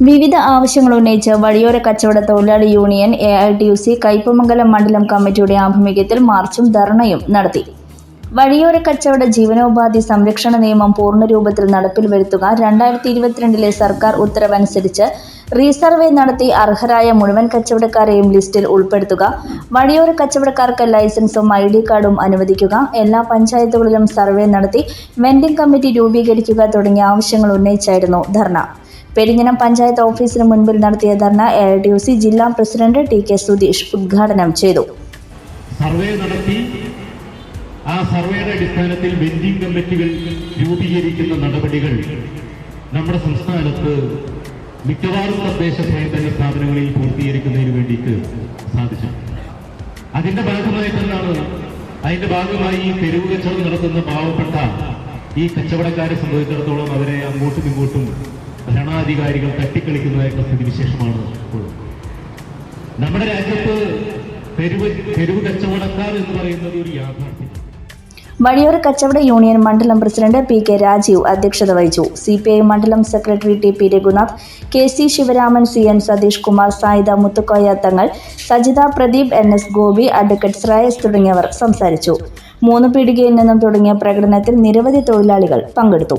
വിവിധ ആവശ്യങ്ങൾ ഉന്നയിച്ച് വഴിയോര കച്ചവട തൊഴിലാളി union A I T U C Kaipamangalam മണ്ഡലം കമ്മിറ്റിയുടെ ആഭിമുഖ്യത്തിൽ മാർച്ചും ധർണയും നടത്തി. വഴിയോര കച്ചവട ജീവനോപാധി സംരക്ഷണ നിയമം പൂർണ രൂപത്തിൽ നടപ്പിൽ വരുത്തുക രണ്ടായിരത്തി ഇരുപത്തിരണ്ടിലെ സർക്കാർ ഉത്തരവനുസരിച്ച് റീസർവേ നടത്തി അർഹരായ മുഴുവൻ കച്ചവടക്കാരെയും ലിസ്റ്റിൽ ഉൾപ്പെടുത്തുക വഴിയോര കച്ചവടക്കാർക്ക് ലൈസൻസും ഐ ഡി കാർഡും അനുവദിക്കുക എല്ലാ പഞ്ചായത്തുകളിലും സർവേ നടത്തി വെൻഡിംഗ് കമ്മിറ്റി രൂപീകരിക്കുക തുടങ്ങിയ ആവശ്യങ്ങൾ ഉന്നയിച്ചായിരുന്നു ധർണ. പെരിഞ്ഞനം പഞ്ചായത്ത് ഓഫീസിന് മുൻപിൽ നടത്തിയ ധർണ എ യു സി ജില്ലാ പ്രസിഡന്റ് ടി കെ സുധീഷ് ഉദ്ഘാടനം ചെയ്തു. സർവേ നടത്തി ആ സർവേയുടെ അടിസ്ഥാനത്തിൽ വെൻഡിംഗ് കമ്മിറ്റികൾ രൂപീകരിക്കുന്ന നടപടികൾ നമ്മുടെ സംസ്ഥാനത്ത് മിക്കവാറും തദ്ദേശ സ്വയംഭരണ സ്ഥാപനങ്ങളിൽ പൂർത്തീകരിക്കുന്നതിന് വേണ്ടിയിട്ട് സാധിച്ചു അതിന്റെ തന്നെയാണ് അതിന്റെ ഭാഗമായി തെരുവ് കച്ചവടം നടത്തുന്ന പാവപ്പെട്ട ഈ കച്ചവടക്കാരെ സംബന്ധിച്ചിടത്തോളം അവരെ അങ്ങോട്ടും ഇങ്ങോട്ടും ഭരണാധികാരികൾ തട്ടിക്കളിക്കുന്നതായിട്ടുള്ള സ്ഥിതിവിശേഷമാണ് ഇപ്പോഴും. നമ്മുടെ രാജ്യത്ത് തെരുവ് തെരുവ് കച്ചവടക്കാർ എന്ന് പറയുന്നത് ഒരു യാഥാർത്ഥ്യം വഴിയോര കച്ചവട യൂണിയൻ മണ്ഡലം പ്രസിഡന്റ് പി കെ രാജീവ് അധ്യക്ഷത വഹിച്ചു. സി പി ഐ മണ്ഡലം secretary T P Raghunath K C Sivaraman C N Satheesh Kumar Saida Muthukoya Thangal Sajitha Pradeep N S Gopi advocate Sreyas തുടങ്ങിയവർ സംസാരിച്ചു. മൂന്ന് പീടികയിൽ നിന്നും തുടങ്ങിയ പ്രകടനത്തിൽ നിരവധി തൊഴിലാളികൾ പങ്കെടുത്തു.